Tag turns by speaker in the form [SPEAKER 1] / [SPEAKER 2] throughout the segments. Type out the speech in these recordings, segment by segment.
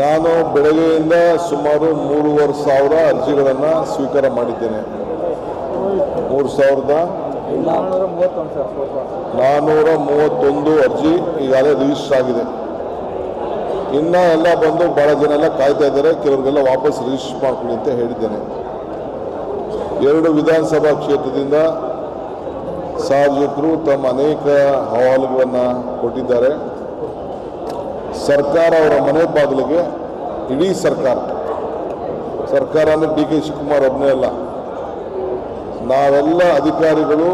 [SPEAKER 1] ನಾನು ಬೆಳಗ್ಗೆಯಿಂದ ಸುಮಾರು ಮೂರುವರೆ ಸಾವಿರ ಅರ್ಜಿಗಳನ್ನು ಸ್ವೀಕಾರ ಮಾಡಿದ್ದೇನೆ. ಮೂರು ಸಾವಿರದ
[SPEAKER 2] ನಾನ್ನೂರ ಮೂವತ್ತೊಂದು
[SPEAKER 1] ಅರ್ಜಿ ಈಗಾಗಲೇ ರಿಜಿಸ್ಟರ್ ಆಗಿದೆ. ಇನ್ನೂ ಎಲ್ಲ ಬಂದು ಭಾಳ ಜನ ಎಲ್ಲ ಕಾಯ್ತಾ ಇದ್ದಾರೆ, ಕೆಲವರಿಗೆಲ್ಲ ವಾಪಸ್ ರಿಜಿಸ್ಟರ್ ಮಾಡ್ಕೊಳ್ಳಿ ಅಂತ ಹೇಳಿದ್ದೇನೆ. ಎರಡು ವಿಧಾನಸಭಾ ಕ್ಷೇತ್ರದಿಂದ ಸಾರ್ವಜನಿಕರು ತಮ್ಮ ಅನೇಕ ಅಹವಾಲುಗಳನ್ನು ಕೊಟ್ಟಿದ್ದಾರೆ. ಸರ್ಕಾರ ಅವರ ಮನೆ ಬಾಗಿಲಿಗೆ ಇಡೀ ಸರ್ಕಾರ. ಸರ್ಕಾರ ಅಂದರೆ ಡಿ ಕೆ ಶಿವಕುಮಾರ್ ಒಬ್ಬನೇ ಅಲ್ಲ. ನಾವೆಲ್ಲ ಅಧಿಕಾರಿಗಳು,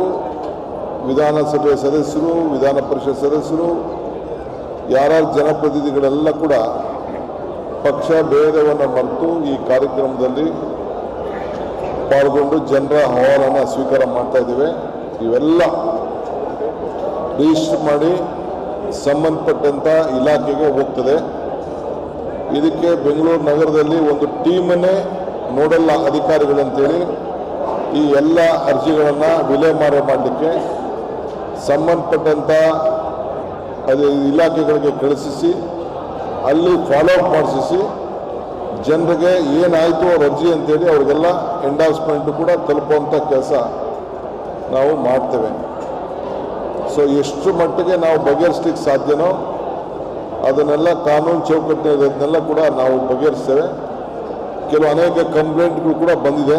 [SPEAKER 1] ವಿಧಾನಸಭೆ ಸದಸ್ಯರು, ವಿಧಾನ ಪರಿಷತ್ ಸದಸ್ಯರು, ಯಾರ್ಯಾರು ಜನಪ್ರತಿನಿಧಿಗಳೆಲ್ಲ ಕೂಡ ಪಕ್ಷ ಭೇದವನ್ನು ಮರೆತು ಈ ಕಾರ್ಯಕ್ರಮದಲ್ಲಿ ಪಾಲ್ಗೊಂಡು ಜನರ ಅಹವಾಲನ್ನು ಸ್ವೀಕಾರ ಮಾಡ್ತಾ ಇದ್ದೇವೆ. ಇವೆಲ್ಲ ರಿಜಿಸ್ಟರ್ ಮಾಡಿ ಸಂಬಂಧಪಟ್ಟಂಥ ಇಲಾಖೆಗೆ ಹೋಗ್ತದೆ. ಇದಕ್ಕೆ ಬೆಂಗಳೂರು ನಗರದಲ್ಲಿ ಒಂದು ಟೀಮನ್ನೇ ನೋಡಲ್ಲ ಅಧಿಕಾರಿಗಳಂತೇಳಿ ಈ ಎಲ್ಲ ಅರ್ಜಿಗಳನ್ನು ವಿಲೇಮಾರ ಮಾಡಲಿಕ್ಕೆ ಸಂಬಂಧಪಟ್ಟಂಥ ಅದು ಇಲಾಖೆಗಳಿಗೆ ಕಳಿಸಿಸಿ, ಅಲ್ಲಿ ಫಾಲೋ ಅಪ್ ಮಾಡಿಸಿ ಜನರಿಗೆ ಏನಾಯಿತು ಅವ್ರ ಅರ್ಜಿ ಅಂತೇಳಿ ಅವ್ರಿಗೆಲ್ಲ ಎಂಡಾರ್ಸ್ಮೆಂಟ್ ಕೂಡ ತಲುಪುವಂಥ ಕೆಲಸ ನಾವು ಮಾಡ್ತೇವೆ. ಸೊ ಎಷ್ಟು ಮಟ್ಟಿಗೆ ನಾವು ಬಗೆಹರಿಸ್ಲಿಕ್ಕೆ ಸಾಧ್ಯನೋ, ಅದನ್ನೆಲ್ಲ ಕಾನೂನು ಚೌಕಟ್ಟಿನದನ್ನೆಲ್ಲ ಕೂಡ ನಾವು ಬಗೆಹರಿಸ್ತೇವೆ. ಕೆಲವು ಅನೇಕ ಕಂಪ್ಲೇಂಟ್ಗಳು ಕೂಡ ಬಂದಿದೆ.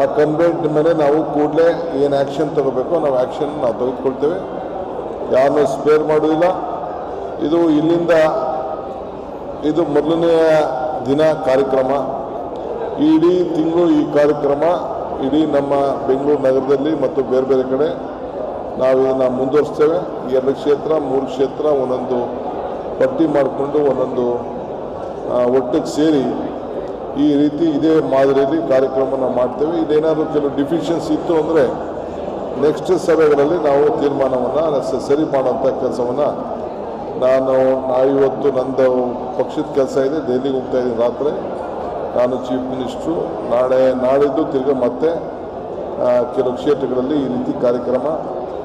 [SPEAKER 1] ಆ ಕಂಪ್ಲೇಂಟ್ ಮೇಲೆ ನಾವು ಕೂಡಲೇ ಏನು ಆ್ಯಕ್ಷನ್ ತಗೋಬೇಕು, ನಾವು ಆ್ಯಕ್ಷನ್ ನಾವು ತೆಗೆದುಕೊಳ್ತೇವೆ. ಯಾರನ್ನೂ ಸ್ಪೇರ್ ಮಾಡೋದಿಲ್ಲ ಇದು ಇಲ್ಲಿಂದ ಇದು ಮೊದಲನೆಯ ದಿನ ಕಾರ್ಯಕ್ರಮ. ಇಡೀ ತಿಂಗಳು ಈ ಕಾರ್ಯಕ್ರಮ, ಇಡೀ ನಮ್ಮ ಬೆಂಗಳೂರು ನಗರದಲ್ಲಿ ಮತ್ತು ಬೇರೆ ಬೇರೆ ಕಡೆ ನಾವು ಇದನ್ನು ಮುಂದುವರಿಸ್ತೇವೆ. ಎರಡು ಕ್ಷೇತ್ರ, ಮೂರು ಕ್ಷೇತ್ರ ಒಂದೊಂದು ಪಟ್ಟಿ ಮಾಡಿಕೊಂಡು ಒಂದೊಂದು ಒಟ್ಟಿಗೆ ಸೇರಿ ಈ ರೀತಿ ಇದೇ ಮಾದರಿಯಲ್ಲಿ ಕಾರ್ಯಕ್ರಮನ ಮಾಡ್ತೇವೆ. ಇದೇನಾದರೂ ಕೆಲವು ಡಿಫಿಷಿಯನ್ಸಿ ಇತ್ತು ಅಂದರೆ ನೆಕ್ಸ್ಟ್ ಸಭೆಗಳಲ್ಲಿ ನಾವು ತೀರ್ಮಾನವನ್ನು ಸರಿ ಮಾಡುವಂಥ ಕೆಲಸವನ್ನು ನಾನು ಇವತ್ತು ನಂದು ಪಕ್ಷದ ಕೆಲಸ ಇದೆ. ದೆಹಲಿಗೆ ಹೋಗ್ತಾ ಇದ್ದೀನಿ ರಾತ್ರಿ. ನಾನು ಚೀಫ್ ಮಿನಿಸ್ಟ್ರು ನಾಳೆ ನಾಳಿದ್ದು ತಿರ್ಗಿ ಮತ್ತೆ ಕೆಲವು ಕ್ಷೇತ್ರಗಳಲ್ಲಿ ಈ ರೀತಿ ಕಾರ್ಯಕ್ರಮ